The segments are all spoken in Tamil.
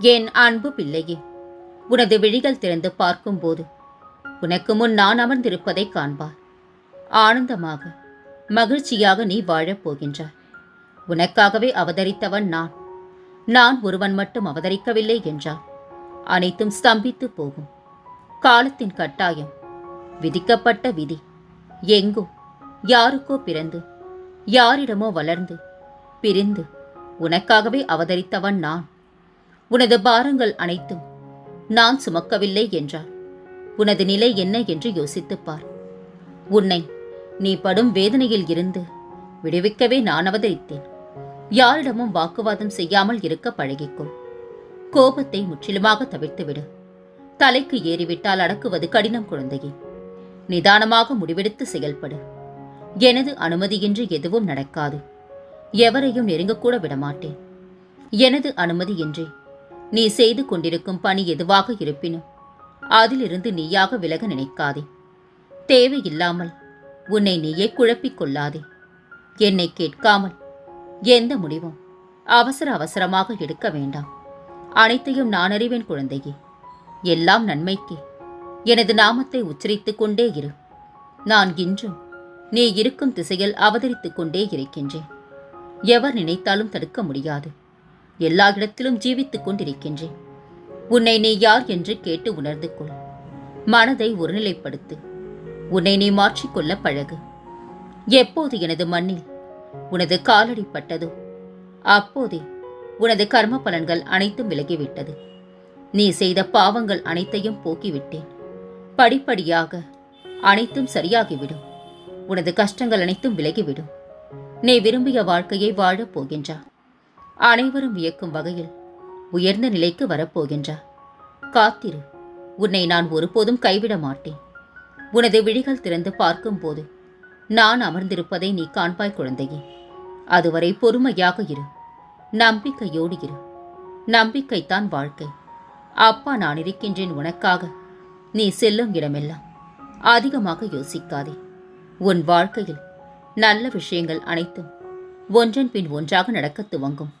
என் அன்பு பிள்ளையே? உனது விழிகள் திறந்து பார்க்கும்போது உனக்கு முன் நான் அமர்ந்திருப்பதை காண்பார் ஆனந்தமாக மகிழ்ச்சியாக நீ வாழப் போகின்றாய். உனக்காகவே அவதரித்தவன் நான். நான் ஒருவன் மட்டும் அவதரிக்கவில்லை என்றால் அனைத்தும் ஸ்தம்பித்து போகும். காலத்தின் கட்டாயம் விதிக்கப்பட்ட விதி. எங்கோ யாருக்கோ பிறந்து யாரிடமோ வளர்ந்து பிரிந்து உனக்காகவே அவதரித்தவன் நான். உனது பாரங்கள் அனைத்தும் நான் சுமக்கவில்லை என்றார். உனது நிலை என்ன என்று யோசித்துப் பார் உன்னை நீ படும் வேதனையில் இருந்து விடுவிக்கவே நான் அவதரித்தேன். யாரிடமும் வாக்குவாதம் செய்யாமல் இருக்க பழகிக்கும் கோபத்தை முற்றிலுமாக தவிர்த்துவிடு. தலைக்கு ஏறிவிட்டால் அடக்குவது கடினம் குழந்தையே. நிதானமாக முடிவெடுத்து செயல்படு. எனது அனுமதியின்றி எதுவும் நடக்காது. எவரையும் நெருங்கக்கூட விடமாட்டேன். எனது அனுமதியின்றி நீ செய்து கொண்டிருக்கும் பணி எதுவாக இருப்பினும் அதிலிருந்து நீயாக விலக நினைக்காதே. தேவையில்லாமல் உன்னை நீயே குழப்பிக் கொள்ளாதே. என்னை கேட்காமல் எந்த முடிவும் அவசர அவசரமாக எடுக்க வேண்டாம். அனைத்தையும் நான் அறிவேன் குழந்தையே. எல்லாம் நன்மைக்கே. எனது நாமத்தை உச்சரித்துக் கொண்டே இரு. நான் இன்றும் நீ இருக்கும் திசையில் அவதரித்துக் கொண்டே இருக்கின்றேன். எவர் நினைத்தாலும் தடுக்க முடியாது. எல்லா இடத்திலும் ஜீவித்துக் கொண்டிருக்கின்றேன். உன்னை நீ யார் என்று கேட்டு உணர்ந்து கொள். மனதை ஒருநிலைப்படுத்து. உன்னை நீ மாற்றிக்கொள்ள பழகு. எப்போது எனது மண்ணில் உனது காலடி பட்டதோ அப்போதே உனது கர்ம பலன்கள் அனைத்தும் விலகிவிட்டது. நீ செய்த பாவங்கள் அனைத்தையும் போக்கிவிட்டேன். படிப்படியாக அனைத்தும் சரியாகிவிடும். உனது கஷ்டங்கள் அனைத்தும் விலகிவிடும். நீ விரும்பிய வாழ்க்கையை வாழப் போகின்றா அனைவரும் வியக்கும் வகையில் உயர்ந்த நிலைக்கு வரப்போகின்றா. காத்திரு உன்னை நான் ஒருபோதும் கைவிட மாட்டேன். உனது விழிகள் திறந்து பார்க்கும்போது நான் அமர்ந்திருப்பதை நீ காண்பாய் குழந்தையே. அதுவரை பொறுமையாக இரு. நம்பிக்கையோடு இரு. நம்பிக்கைத்தான் வாழ்க்கை. அப்பா நான் இருக்கின்றேன் உனக்காக. நீ செல்லும் இடமெல்லாம் அதிகமாக யோசிக்காதே. உன் வாழ்க்கையில் நல்ல விஷயங்கள் அனைத்தும் ஒன்றன் பின் ஒன்றாக நடக்கத் துவங்கும்.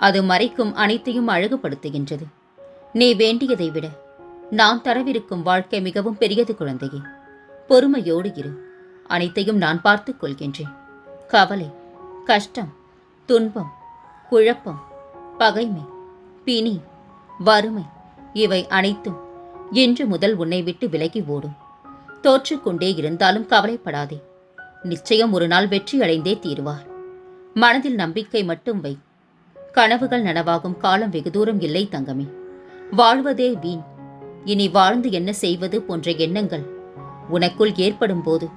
அது மறைக்கும் அனைத்தையும் அழகுபடுத்துகின்றது. நீ வேண்டியதை விட நான் தரவிருக்கும் வாழ்க்கை மிகவும் பெரியது குழந்தையே. பொறுமையோடு இரு. அனைத்தையும் நான் பார்த்துக் கொள்கின்றேன். கவலை கஷ்டம் துன்பம் குழப்பம் பகைமை பிணி வறுமை இவை அனைத்தும் இன்று முதல் உன்னை விட்டு விலகி ஓடும். தோற்றுக்கொண்டே இருந்தாலும் கவலைப்படாதே. நிச்சயம் ஒரு நாள் வெற்றி அடைந்தே தீருவார். மனதில் நம்பிக்கை மட்டும் வை. கனவுகள் நனவாகும் காலம் வெகு தூரம் இல்லை தங்கமே. வாழ்வதே வீண். இனி வாழ்ந்து என்ன செய்வது போன்ற எண்ணங்கள் உனக்குள் ஏற்படும் போது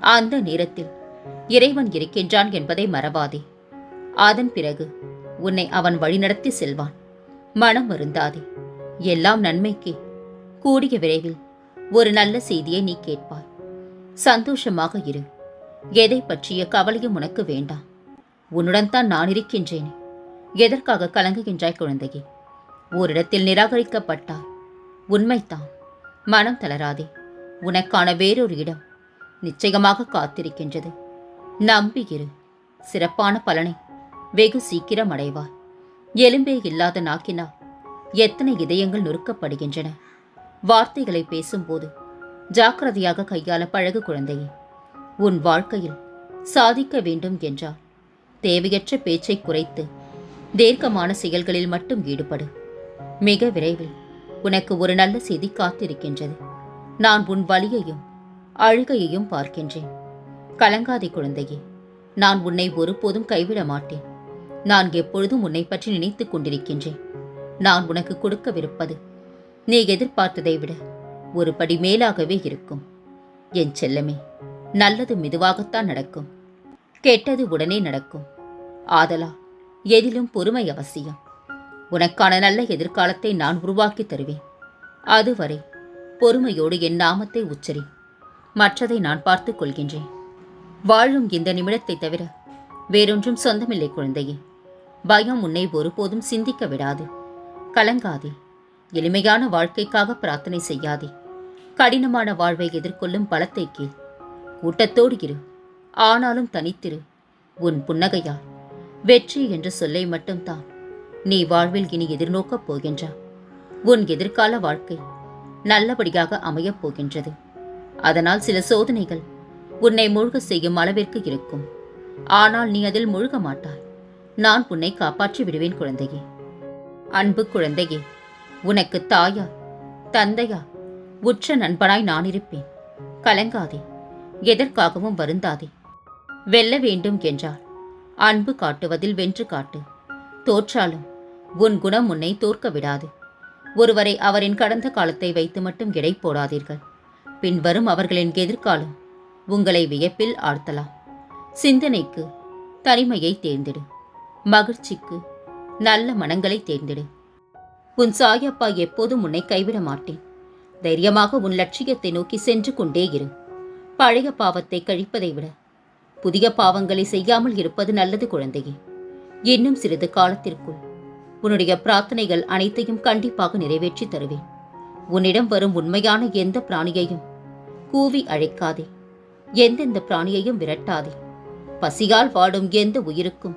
அந்த நேரத்தில் இறைவன் இருக்கின்றான் என்பதை மறவாதே. அதன் பிறகு உன்னை அவன் வழிநடத்தி செல்வான். மனம் வருந்தாதே. எல்லாம் நன்மைக்கே. கூடிய விரைவில் ஒரு நல்ல செய்தியை நீ கேட்பாய். சந்தோஷமாக இரு. எதை பற்றிய கவலையும் உனக்கு வேண்டாம். உன்னுடன் தான் நான் இருக்கின்றேனே. எதற்காக கலங்குகின்றாய் குழந்தையே? ஓரிடத்தில் நிராகரிக்கப்பட்டாய். உண்மைதான். மனம் தளராதே. உனக்கான வேறொரு இடம் நிச்சயமாக காத்திருக்கின்றது. நம்பியிரு சிறப்பான பலனை வெகு சீக்கிரம் அடைவாய். எலும்பே இல்லாத நாக்கினால் எத்தனை இதயங்கள் நொறுக்கப்படுகின்றன. வார்த்தைகளை பேசும்போது ஜாக்கிரதையாக கையாள பழகு குழந்தையே. உன் வாழ்க்கையில் சாதிக்க வேண்டும் என்றால் தேவையற்ற பேச்சை குறைத்து தீர்க்கமான செயல்களில் மட்டும் ஈடுபடு. மிக விரைவில் உனக்கு ஒரு நல்ல செய்தி காத்திருக்கின்றது. நான் உன் வழியையும் அழுகையையும் பார்க்கின்றேன். கலங்காதே குழந்தையே நான் உன்னை ஒருபோதும் கைவிட மாட்டேன். நான் எப்பொழுதும் உன்னை பற்றி நினைத்துக் கொண்டிருக்கின்றேன். நான் உனக்கு கொடுக்கவிருப்பது நீ எதிர்பார்த்ததை விட ஒரு படி மேலாகவே இருக்கும். என் செல்லமே நல்லது மெதுவாகத்தான் நடக்கும். கெட்டது உடனே நடக்கும். ஆதலா எதிலும் பொறுமை அவசியம். உனக்கான நல்ல எதிர்காலத்தை நான் உருவாக்கி தருவேன். அதுவரை பொறுமையோடு என் நாமத்தை உச்சரி. மற்றதை நான் பார்த்துக் கொள்கின்றேன். வாழும் இந்த நிமிடத்தை தவிர வேறொன்றும் சொந்தமில்லை குழந்தையே. பயம் உன்னை ஒருபோதும் சிந்திக்க விடாது. கலங்காதே. எளிமையான வாழ்க்கைக்காக பிரார்த்தனை செய்யாதே. கடினமான வாழ்வை எதிர்கொள்ளும் பலத்தை கீழ் கூட்டத்தோடு இரு. ஆனாலும் தனித்திரு. உன் புன்னகையால். வெற்றி என்ற சொல்லை மட்டும்தான். நீ வாழ்வில் இனி எதிர்நோக்கப் போகின்றா. உன் எதிர்கால வாழ்க்கை நல்லபடியாக அமையப் போகின்றது. அதனால் சில சோதனைகள் உன்னை முழுக செய்யும் அளவிற்கு இருக்கும். ஆனால் நீ அதில் முழுக மாட்டாய். நான் உன்னை காப்பாற்றி விடுவேன் குழந்தையே. அன்பு குழந்தையே உனக்கு தாயா தந்தையா உற்ற நண்பனாய் நான் இருப்பேன். கலங்காதே எதற்காகவும் வருந்தாதே. வெல்ல வேண்டும் என்றால் அன்பு காட்டுவதில் வென்று காட்டு. தோற்றாலும் உன் குணம் உன்னை தோற்க விடாது. ஒருவரை அவரின் கடந்த காலத்தை வைத்து மட்டும் எடை போடாதீர்கள். பின்வரும் அவர்களின் எதிர்காலம் உங்களை வியப்பில் ஆழ்த்தலாம். சிந்தனைக்கு தனிமையை தேர்ந்தெடு. மகிழ்ச்சிக்கு நல்ல மனங்களை தேர்ந்தெடு. உன் சாயப்பா எப்போதும் உன்னை கைவிட மாட்டேன். தைரியமாக உன் லட்சியத்தை நோக்கி சென்று கொண்டே இரு. பழைய பாவத்தை கழிப்பதை விட புதிய பாவங்களை செய்யாமல் இருப்பது நல்லது குழந்தையே. இன்னும் சிறிது காலத்திற்குள் உன்னுடைய பிரார்த்தனைகள் அனைத்தையும் கண்டிப்பாக நிறைவேற்றி தருவேன். உன்னிடம் வரும் உண்மையான எந்த பிராணியையும் கூவி அழைக்காதே. எந்தெந்த பிராணியையும் விரட்டாதே. பசியால் வாடும் எந்த உயிருக்கும்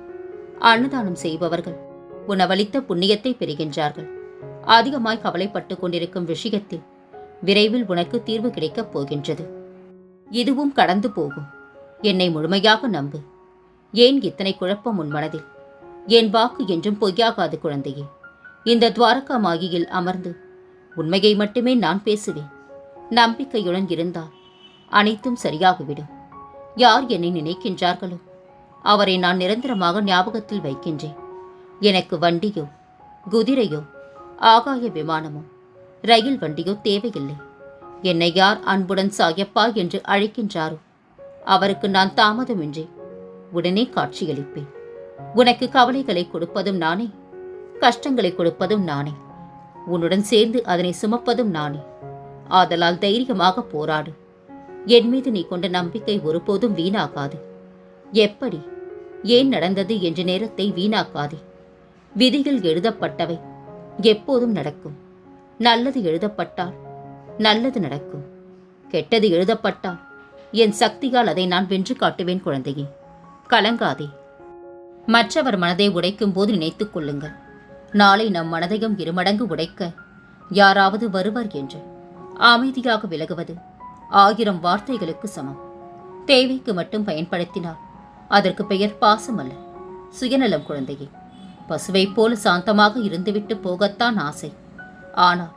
அன்னதானம் செய்பவர்கள் உணவளித்த புண்ணியத்தை பெறுகின்றார்கள். அதிகமாய் கவலைப்பட்டு கொண்டிருக்கும் விஷயத்தில் விரைவில் உனக்கு தீர்வு கிடைக்கப் போகின்றது. இதுவும் கடந்து போகும். என்னை முழுமையாக நம்பு. ஏன் இத்தனை குழப்பம் உன் மனதில்? என் வாக்கு என்றும் பொய்யாகாது குழந்தையே. இந்த துவாரகா மாயியில் அமர்ந்து உண்மையை மட்டுமே நான் பேசுவேன். நம்பிக்கையுடன் இருந்தால் அனைத்தும் சரியாகிவிடும். யார் என்னை நினைக்கின்றார்களோ அவரை நான் நிரந்தரமாக ஞாபகத்தில் வைக்கின்றேன். எனக்கு வண்டியோ குதிரையோ ஆகாய விமானமோ ரயில் வண்டியோ தேவையில்லை. என்னை யார் அன்புடன் சாயப்பா என்று அழைக்கின்றாரோ அவருக்கு நான் தாமதமின்றி உடனே காட்சியளிப்பேன். உனக்கு கவலைகளை கொடுப்பதும் நானே கஷ்டங்களை கொடுப்பதும் நானே உன்னுடன் சேர்ந்து அதனை சுமப்பதும் நானே. ஆதலால் தைரியமாக போராடு. என் மீது நீ கொண்ட நம்பிக்கை ஒருபோதும் வீணாகாது. எப்படி? ஏன் நடந்தது என்ற நேரத்தை வீணாக்காதே. விதியில் எழுதப்பட்டவை எப்போதும் நடக்கும். நல்லது எழுதப்பட்டால் நல்லது நடக்கும். கெட்டது எழுதப்பட்டால் என் சக்தியால் அதை நான் வென்று காட்டுவேன் குழந்தையே. கலங்காதே. மற்றவர் மனதை உடைக்கும் போது நினைத்துக் கொள்ளுங்கள். நாளை நம் மனதையும் இருமடங்கு உடைக்க யாராவது வருவர் என்று. அமைதியாக விலகுவது ஆயிரம் வார்த்தைகளுக்கு சமம். தேவைக்கு மட்டும் பயன்படுத்தினால் அதற்கு பெயர் பாசம் அல்ல சுயநலம் குழந்தையே. பசுவைப் போல சாந்தமாக இருந்துவிட்டு போகத்தான் ஆசை. ஆனால்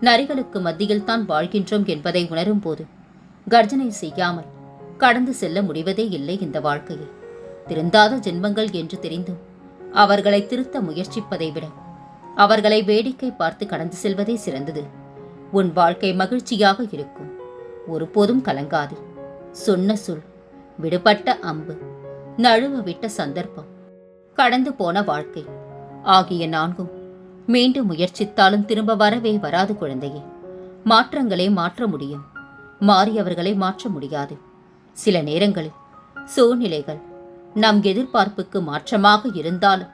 நரிகளுக்கு மத்தியில் தான் வாழ்கின்றோம் என்பதை உணரும்போது கர்ஜனை செய்யாமல் கடந்து செல்ல முடிவதே இல்லை இந்த வாழ்க்கையை திருந்தாத ஜென்மங்கள் என்று தெரிந்தும் அவர்களை திருத்த முயற்சிப்பதை விட அவர்களை வேடிக்கை பார்த்து கடந்து செல்வதே சிறந்தது. உன் வாழ்க்கை மகிழ்ச்சியாக இருக்கும். ஒருபோதும் கலங்காது. சொன்ன சொல் விடுபட்ட அம்பு நழுவ விட்ட சந்தர்ப்பம் கடந்து போன வாழ்க்கை ஆகிய நான்கும் மீண்டும் முயற்சித்தாலும் திரும்ப வரவே வராது குழந்தையே. மாற்றங்களை மாற்ற முடியும். மாறியவர்களை மாற்ற முடியாது. சில நேரங்களில் சூழ்நிலைகள் நம் எதிர்பார்ப்புக்கு மாற்றமாக இருந்தாலும்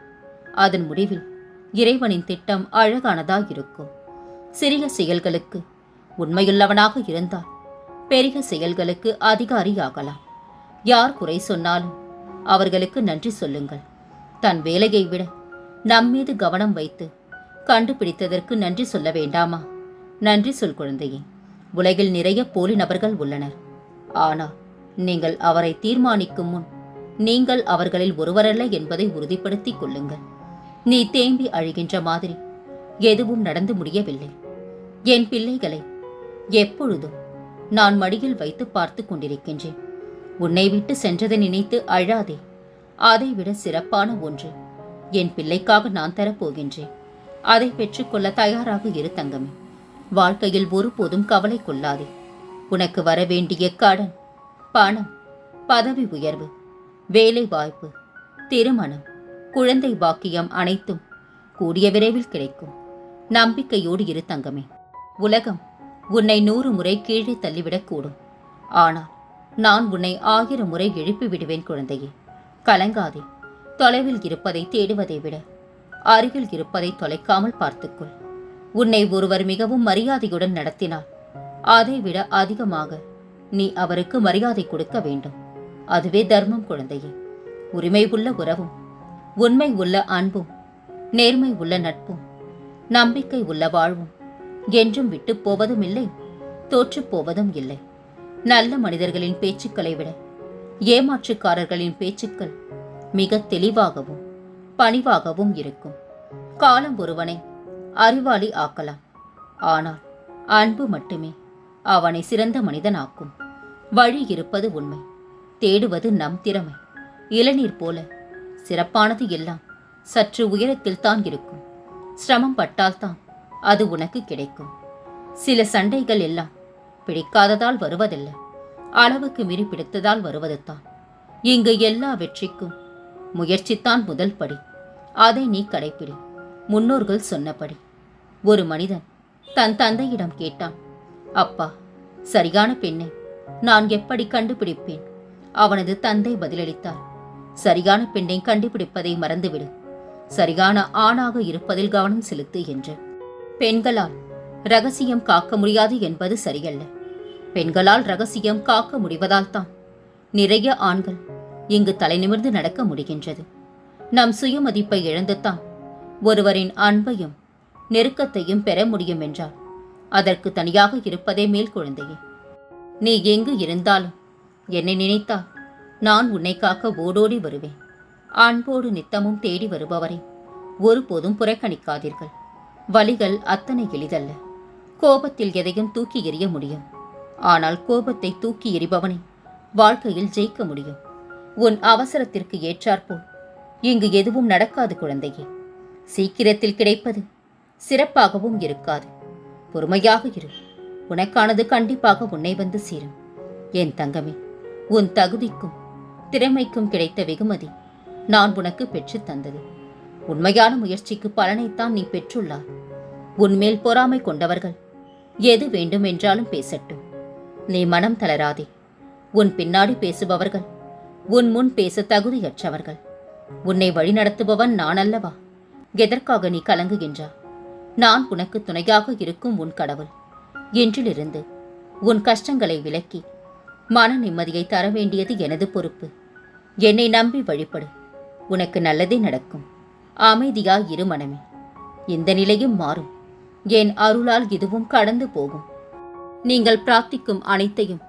அதன் முடிவில் இறைவனின் திட்டம் அழகானதாக இருக்கும். சிறிய செயல்களுக்கு உண்மையுள்ளவனாக இருந்தால் பெரிய செயல்களுக்கு அதிகாரியாகலாம் யார் குறை சொன்னாலும் அவர்களுக்கு நன்றி சொல்லுங்கள். தன் வேலையை விட நம்மீது கவனம் வைத்து கண்டுபிடித்ததற்கு நன்றி சொல்ல வேண்டாமா? நன்றி சொல் குழந்தையே. உலகில் நிறைய போலி நபர்கள் உள்ளனர். ஆனால் நீங்கள் அவரை தீர்மானிக்கும் முன் நீங்கள் அவர்களில் ஒருவரல்ல என்பதை உறுதிப்படுத்திக் கொள்ளுங்கள். நீ தேம்பி அழுகின்ற மாதிரி எதுவும் நடந்து முடியவில்லை. என் பிள்ளைகளை எப்பொழுதும் நான் மடியில் வைத்து பார்த்து கொண்டிருக்கின்றேன். உன்னை விட்டு சென்றதை நினைத்து அழாதே. அதைவிட சிறப்பான ஒன்று என் பிள்ளைக்காக நான் தரப்போகின்றேன். அதை பெற்றுக்கொள்ள தயாராக இரு தங்கமே. வாழ்க்கையில் ஒருபோதும் கவலை கொள்ளாதே. உனக்கு வர வேண்டிய கடன் பணம் பதவி உயர்வு வேலை வாய்ப்பு திருமணம் குழந்தை பாக்கியம் அனைத்தும் கூடிய விரைவில் கிடைக்கும். நம்பிக்கையோடு இரு தங்கமே. உலகம் உன்னை நூறு முறை கீழே தள்ளிவிடக்கூடும். ஆனால் நான் உன்னை ஆயிரம் முறை எழுப்பி விடுவேன் குழந்தையே. கலங்காதே. தொலைவில் இருப்பதை தேடுவதை விட அருகில் இருப்பதை தொலைக்காமல் பார்த்துக்கொள். உன்னை ஒருவர் மிகவும் மரியாதையுடன் நடத்தினார். அதைவிட அதிகமாக நீ அவருக்கு மரியாதை கொடுக்க வேண்டும். அதுவே தர்மம் குழந்தையே. உரிமை உள்ள உறவும் உண்மை உள்ள அன்பும் நேர்மை உள்ள நட்பும் நம்பிக்கை உள்ள வாழ்வும் என்றும் விட்டு போவதும் இல்லை தோற்றுப் போவதும் இல்லை. நல்ல மனிதர்களின் பேச்சுக்களை விட ஏமாற்றுக்காரர்களின் பேச்சுக்கள் மிக தெளிவாகவும் பணிவாகவும் இருக்கும். காலம் ஒருவனை அறிவாளி ஆக்கலாம். ஆனால் அன்பு மட்டுமே அவனை சிறந்த மனிதனாக்கும். வழி இருப்பது உண்மை தேடுவது நம் திறமை. இளநீர் போல சிறப்பானது எல்லாம் சற்று உயரத்தில் தான் இருக்கும். சிரமம் பட்டால்தான் அது உனக்கு கிடைக்கும். சில சண்டைகள் எல்லாம் பிடிக்காததால் வருவதில்லை. அளவுக்கு மீறி பிடித்ததால் வருவதுதான் இங்கு எல்லா வெற்றிக்கும் முயற்சித்தான் முதல் படி. அதை நீ கடைப்பிடி. முன்னோர்கள் சொன்னபடி. ஒரு மனிதன் தன் தந்தையிடம் கேட்டான் அப்பா சரியான பெண்ணை நான் எப்படி கண்டுபிடிப்பேன்? அவனது தந்தை பதிலளித்தார் சரியான பெண்ணை கண்டுபிடிப்பதை மறந்துவிடு. சரியான ஆணாக இருப்பதில் கவனம் செலுத்து என்று. பெண்களால் ரகசியம் காக்க முடியாது என்பது சரியல்ல. பெண்களால் ரகசியம் காக்க முடிவதால் தான் நிறைய ஆண்கள் இங்கு தலைநிமிர்ந்து நடக்க முடிகின்றது. நம் சுயமதிப்பை இழந்துத்தான் ஒருவரின் அன்பையும் நெருக்கத்தையும் பெற முடியும் என்றார். அதற்கு தனியாக இருப்பதே மேல் குழந்தையே நீ எங்கு இருந்தாலும் என்னை நினைத்தால் நான் உன்னை காக்க ஓடோடி வருவேன். அன்போடு நித்தமும் தேடி வருபவரை ஒருபோதும் புறக்கணிக்காதீர்கள். வழிகள் அத்தனை எளிதல்ல. கோபத்தில் எதையும் தூக்கி எறிய முடியும். ஆனால் கோபத்தை தூக்கி எறிபவனை வாழ்க்கையில் ஜெயிக்க முடியும். உன் அவசரத்திற்கு ஏற்றாற்போல் இங்கு எதுவும் நடக்காது குழந்தையே. சீக்கிரத்தில் கிடைப்பது சிறப்பாகவும் இருக்காது. பொறுமையாக இரு. உனக்கானது கண்டிப்பாக உன்னை வந்து சேரும். என் தங்கமே உன் தகுதிக்கும் திறமைக்கும் கிடைத்த வெகுமதி நான் உனக்கு பெற்றுத் தந்தது. உண்மையான முயற்சிக்கு பலனைத்தான் நீ பெற்றுள்ளாய். உன்மேல் பொறாமை கொண்டவர்கள் எது வேண்டும் என்றாலும் பேசட்டும். நீ மனம் தளராதே. உன் பின்னாடி பேசுபவர்கள் உன் முன் பேச தகுதியற்றவர்கள். உன்னை வழிநடத்துபவன் நான் அல்லவா? எதற்காக நீ கலங்குகின்றா நான் உனக்கு துணையாக இருக்கும் உன் கடவுள். இன்றிலிருந்து உன் கஷ்டங்களை விலக்கி மன நிம்மதியை தர வேண்டியது எனது பொறுப்பு. என்னை நம்பி வழிபடு. உனக்கு நல்லதே நடக்கும். அமைதியா இரு மனமே. இந்த நிலையும் மாறும். என் அருளால் இதுவும் கடந்து போகும். நீங்கள் பிரார்த்திக்கும் அனைத்தையும்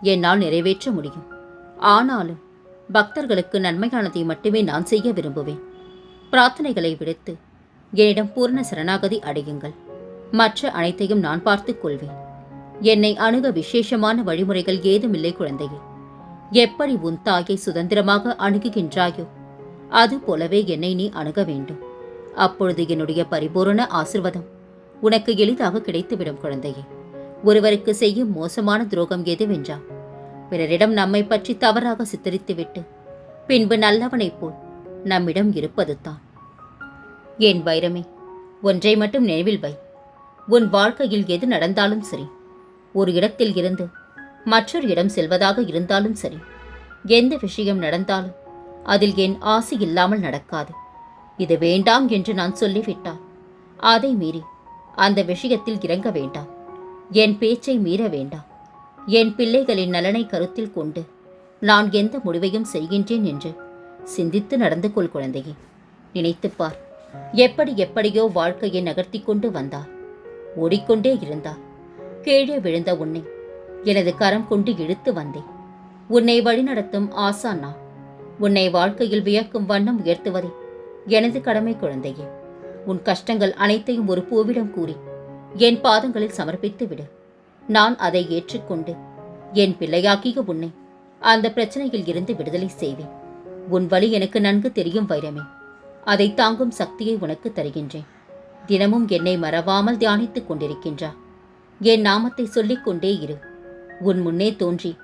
என்னால் நிறைவேற்ற முடியும். ஆனாலும் பக்தர்களுக்கு நன்மையானதை மட்டுமே நான் செய்ய விரும்புவேன். பிரார்த்தனைகளை விடுத்து என்னிடம் பூர்ண சரணாகதி அடையுங்கள். மற்ற அனைத்தையும் நான் பார்த்துக் கொள்வேன். என்னை அணுக விசேஷமான வழிமுறைகள் ஏதுமில்லை குழந்தையே. எப்படி உன் தாயை சுதந்திரமாக அணுகுகின்றாயோ அது போலவே என்னை நீ அணுக வேண்டும். அப்பொழுது என்னுடைய பரிபூரண ஆசிர்வாதம் உனக்கு எளிதாக கிடைத்துவிடும் குழந்தையே. ஒருவருக்கு செய்யும் மோசமான துரோகம் எதுவென்றால் பிறரிடம் நம்மை பற்றி தவறாக சித்தரித்துவிட்டு பின்பு நல்லவனைப் போல் நம்மிடம் இருப்பதுதான். என் வைரமே ஒன்றை மட்டும் நினைவில் வை. உன் வாழ்க்கையில் எது நடந்தாலும் சரி. ஒரு இடத்தில் இருந்து மற்றொரு இடம் செல்வதாக இருந்தாலும் சரி. எந்த விஷயம் நடந்தாலும் அதில் என் ஆசை இல்லாமல் நடக்காது. இது வேண்டாம் என்று நான் சொல்லிவிட்டால் அதை மீறி அந்த விஷயத்தில் இறங்க வேண்டாம். என் பேச்சை மீற வேண்டாம். என் பிள்ளைகளின் நலனை கருத்தில் கொண்டு நான் எந்த முடிவையும் செய்கின்றேன் என்று சிந்தித்து நடந்து கொள் குழந்தையே. நினைத்துப் பார். எப்படி எப்படியோ வாழ்க்கையை நகர்த்தி கொண்டு வந்தார் ஓடிக்கொண்டே இருந்தா. கீழே விழுந்த உன்னை எனது கரம் கொண்டு இழுத்து வந்தேன். உன்னை வழிநடத்தும் ஆசானா நான் உன்னை வாழ்க்கையில் வியக்கும் வண்ணம் உயர்த்துவதே எனது கடமை குழந்தையே. உன் கஷ்டங்கள் அனைத்தையும் ஒரு பூவிடம் கூறி என் பாதங்களில் சமர்ப்பித்து விடு. நான் அதை ஏற்றுக்கொண்டு என் பிள்ளையாக்கிய உன்னை அந்த பிரச்சனையில் இருந்து விடுதலை செய்வேன். உன் வழி எனக்கு நன்கு தெரியும் வைரமே. அதை தாங்கும் சக்தியை உனக்கு தருகின்றேன். தினமும் என்னை மறவாமல் தியானித்துக் கொண்டிருக்கின்றா. என் நாமத்தை சொல்லிக் கொண்டே இரு. உன் முன்னே தோன்றி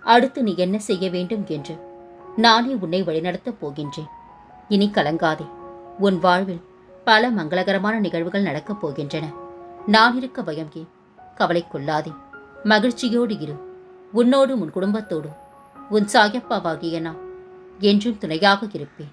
அடுத்து நீ என்ன செய்ய வேண்டும் என்று நானே உன்னை வழிநடத்தப் போகின்றேன். இனி கலங்காதே. உன் வாழ்வில் பல மங்களகரமான நிகழ்வுகள் நடக்கப் போகின்றன. நான் இருக்க பயம் ஏன்? கவலைக்கொள்ளாதே மகிழ்ச்சியோடு இரு. உன்னோடும் உன் குடும்பத்தோடும். உன் சாயப்பாவாகிய நான் என்றும் துணையாக இருப்பேன்.